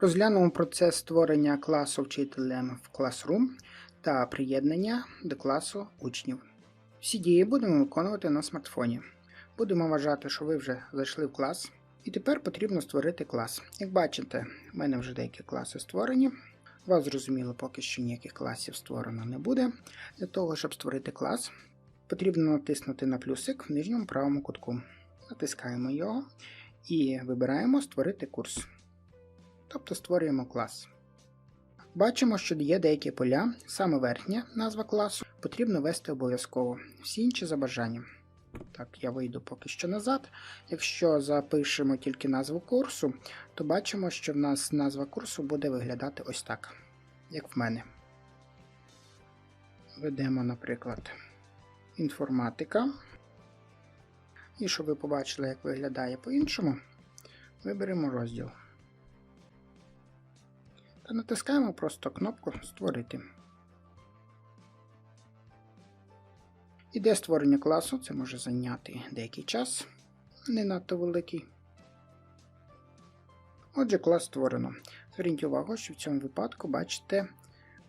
Розглянемо процес створення класу вчителем в Classroom та приєднання до класу учнів. Всі дії будемо виконувати на смартфоні. Будемо вважати, що ви вже зайшли в клас, і тепер потрібно створити клас. Як бачите, в мене вже деякі класи створені. У вас зрозуміло, поки що ніяких класів створено не буде. Для того, щоб створити клас, потрібно натиснути на плюсик в нижньому правому кутку. Натискаємо його і вибираємо Створити курс. Тобто створюємо клас. Бачимо, що є деякі поля, саме верхня назва класу потрібно ввести обов'язково, всі інші за бажанням. Так, я вийду поки що назад. Якщо запишемо тільки назву курсу, то бачимо, що в нас назва курсу буде виглядати ось так, як в мене. Ведемо, наприклад, інформатика. І щоб ви побачили, як виглядає по-іншому, виберемо розділ. Та натискаємо просто кнопку Створити. Іде створення класу, це може зайняти деякий час, не надто великий. Отже, клас створено. Зверніть увагу, що в цьому випадку, бачите,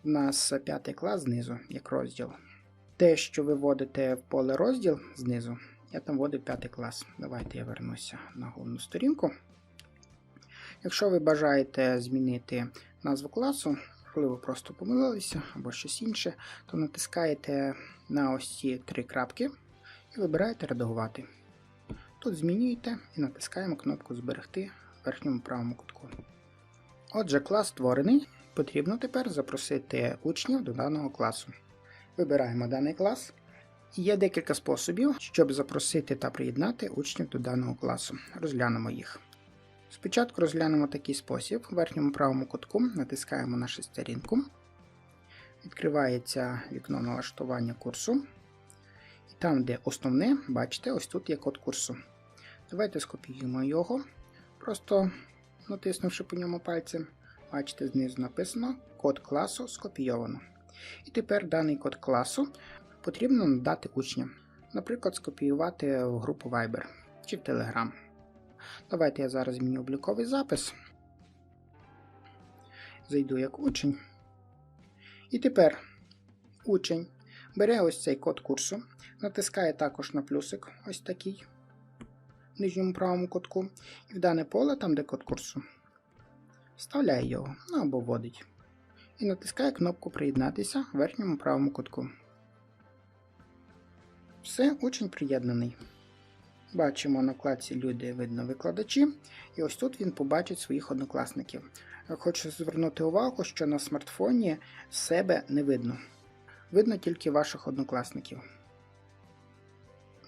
в нас п'ятий клас знизу, як розділ. Те, що ви вводите в поле розділ знизу, я там вводив п'ятий клас. Давайте я вернуся на головну сторінку. Якщо ви бажаєте змінити назву класу, можливо, просто помилилися або щось інше, то натискаєте на ось ці три крапки і вибираєте редагувати. Тут змінюєте і натискаємо кнопку Зберегти в верхньому правому кутку. Отже, клас створений. Потрібно тепер запросити учнів до даного класу. Вибираємо даний клас. Є декілька способів, щоб запросити та приєднати учнів до даного класу. Розглянемо їх. Спочатку розглянемо такий спосіб. В верхньому правому кутку натискаємо на шестерінку. Відкривається вікно налаштування курсу. І там, де основне, бачите, ось тут є код курсу. Давайте скопіюємо його, просто натиснувши по ньому пальцем. Бачите, знизу написано код класу скопійовано. І тепер даний код класу потрібно надати учням. Наприклад, скопіювати в групу Viber чи в Telegram. Давайте я зараз зміню обліковий запис. Зайду як учень. І тепер учень бере ось цей код курсу, натискає також на плюсик, ось такий, в нижньому правому кутку, і в дане поле, там де код курсу, вставляє його ну, або вводить. І натискає кнопку Приєднатися в верхньому правому кутку. Все, учень приєднаний. Бачимо на вкладці Люди видно викладачі, і ось тут він побачить своїх однокласників. Хочу звернути увагу, що на смартфоні себе не видно. Видно тільки ваших однокласників.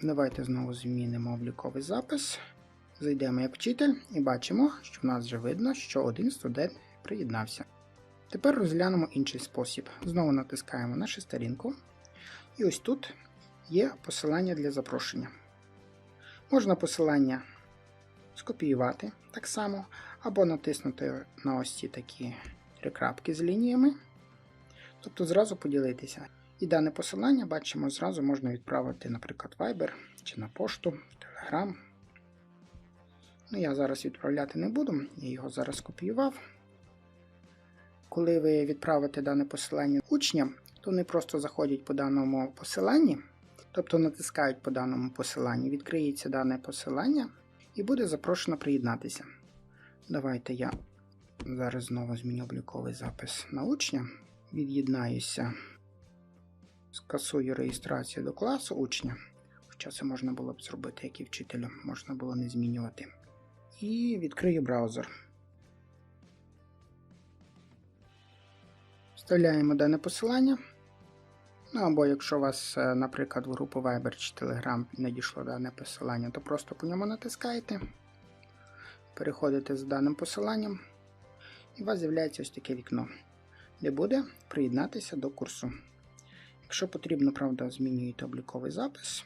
Давайте знову змінимо обліковий запис. Зайдемо як вчитель і бачимо, що в нас вже видно, що один студент приєднався. Тепер розглянемо інший спосіб. Знову натискаємо на шестерінку. І ось тут є посилання для запрошення. Можна посилання скопіювати так само, або натиснути на ось ці такі три крапки з лініями, тобто зразу поділитися. І дане посилання, бачимо, зразу можна відправити, наприклад, Viber чи на пошту, Telegram. Ну, Я зараз відправляти не буду, я його зараз скопіював. Коли ви відправите дане посилання учням, то вони просто заходять по даному посиланні. Тобто натискають по даному посиланні, відкриється дане посилання і буде запрошено приєднатися. Давайте я зараз знову зміню обліковий запис на учня. Від'єднаюся, скасую реєстрацію до класу учня. Хоча це можна було б зробити, як і вчителю, можна було не змінювати. І відкрию браузер. Вставляємо дане посилання. Ну або якщо у вас, е, наприклад, в групу Viber чи Telegram надійшло дане посилання, то просто по ньому натискаєте, переходите з даним посиланням, і у вас з'являється ось таке вікно, де буде приєднатися до курсу. Якщо потрібно, правда, змінюєте обліковий запис.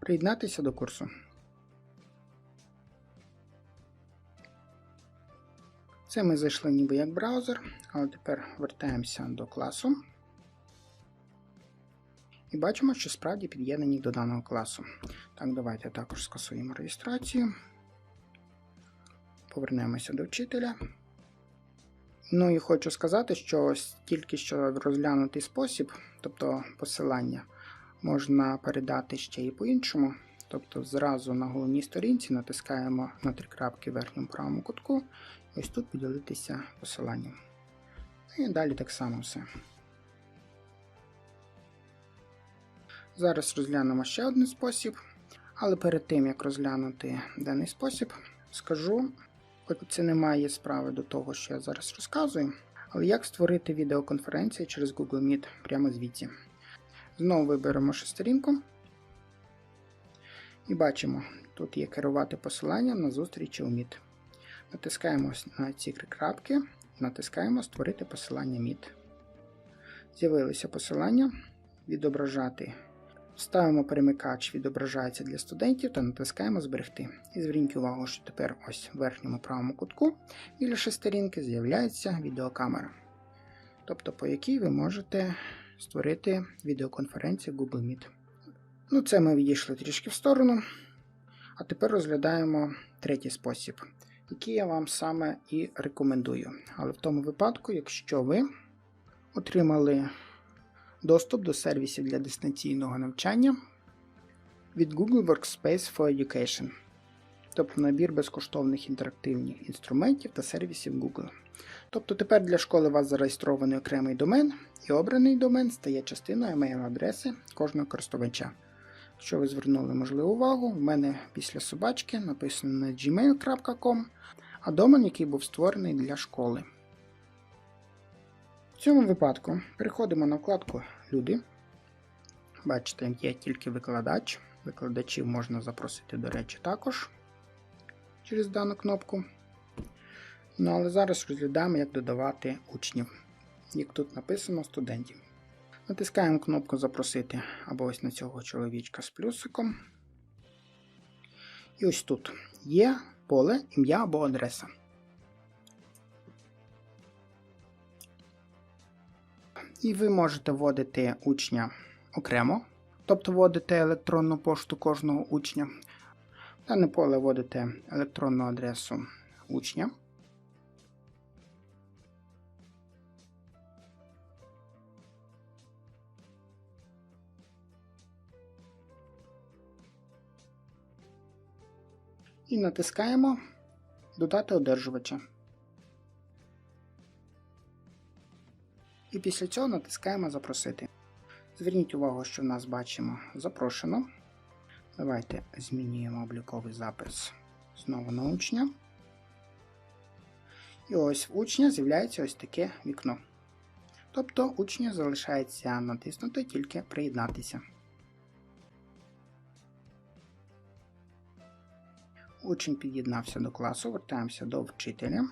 Приєднатися до курсу. Це ми зайшли ніби як браузер, але тепер вертаємося до класу. І бачимо, що справді під'єднані до даного класу. Так, давайте також скасуємо реєстрацію. Повернемося до вчителя. Ну і хочу сказати, що тільки що розглянутий спосіб, тобто посилання, можна передати ще і по-іншому. Тобто зразу на головній сторінці натискаємо на три крапки в верхньому правому кутку, ось тут поділитися посиланням. І далі так само все. Зараз розглянемо ще один спосіб, але перед тим як розглянути даний спосіб, скажу, хоч це не має справи до того, що я зараз розказую, але як створити відеоконференцію через Google Meet прямо звідси. Знову виберемо шестерінку. І бачимо, тут є керувати посиланням на зустрічі у Meet. Натискаємо на ці крапки, натискаємо Створити посилання Meet. З'явилися посилання, відображати. Ставимо перемикач, відображається для студентів та натискаємо Зберегти. І зверніть увагу, що тепер ось в верхньому правому кутку біля шестерінки з'являється відеокамера, тобто по якій ви можете створити відеоконференцію Google Meet. Ну, це ми відійшли трішки в сторону. А тепер розглядаємо третій спосіб, який я вам саме і рекомендую. Але в тому випадку, якщо ви отримали доступ до сервісів для дистанційного навчання від Google Workspace for Education, тобто набір безкоштовних інтерактивних інструментів та сервісів Google. Тобто тепер для школи у вас зареєстрований окремий домен, і обраний домен стає частиною емейл-адреси кожного користувача. Якщо ви звернули можливу увагу, в мене після собачки написано на gmail.com, а домен, який був створений для школи. В цьому випадку переходимо на вкладку Люди. Бачите, є тільки викладач. Викладачів можна запросити, до речі, також через дану кнопку. Ну, але зараз розглядаємо, як додавати учнів, як тут написано студентів. Натискаємо кнопку Запросити або ось на цього чоловічка з плюсиком. І ось тут є поле, ім'я або адреса. І ви можете вводити учня окремо, тобто вводите електронну пошту кожного учня. В дане поле вводите електронну адресу учня. І натискаємо Додати одержувача. І після цього натискаємо Запросити. Зверніть увагу, що в нас бачимо запрошено. Давайте змінюємо обліковий запис знову на учня. І ось в учня з'являється ось таке вікно. Тобто учню залишається натиснути тільки приєднатися. Учень під'єднався до класу, вертаємося до вчителя.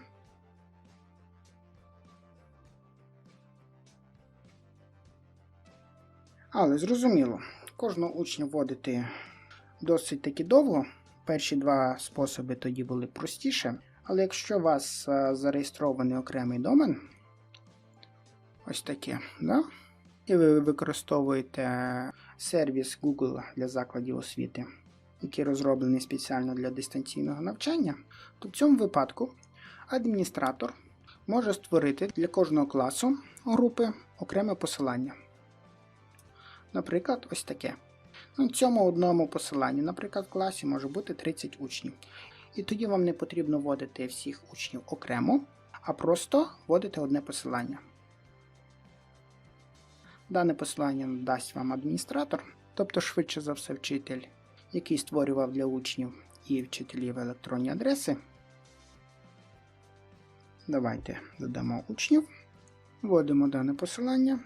Але зрозуміло, кожного учня вводити досить таки довго. Перші два способи тоді були простіше. Але якщо у вас е, зареєстрований окремий домен, ось таке, да? і ви використовуєте сервіс Google для закладів освіти, який розроблений спеціально для дистанційного навчання, то в цьому випадку адміністратор може створити для кожного класу групи окреме посилання. Наприклад, ось таке. Ну, в цьому одному посиланні, наприклад, в класі може бути 30 учнів. І тоді вам не потрібно вводити всіх учнів окремо, а просто вводити одне посилання. Дане посилання дасть вам адміністратор, тобто, швидше за все, вчитель, який створював для учнів і вчителів електронні адреси. Давайте додамо учнів, вводимо дане посилання.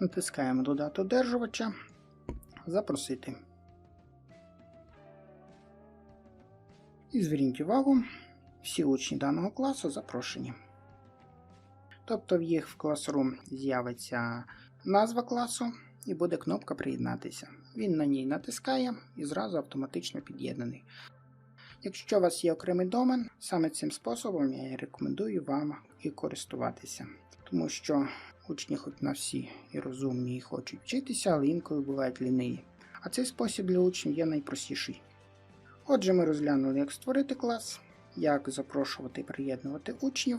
Натискаємо Додати одержувача, Запросити. І зверніть увагу, всі учні даного класу запрошені. Тобто в їх в Classroom з'явиться назва класу і буде кнопка Приєднатися. Він на ній натискає і зразу автоматично під'єднаний. Якщо у вас є окремий домен, саме цим способом я рекомендую вам і користуватися, тому що учні, хоч на всі і розумні, і хочуть вчитися, але інколи бувають ліниві. А цей спосіб для учнів є найпростіший. Отже, ми розглянули, як створити клас, як запрошувати і приєднувати учнів.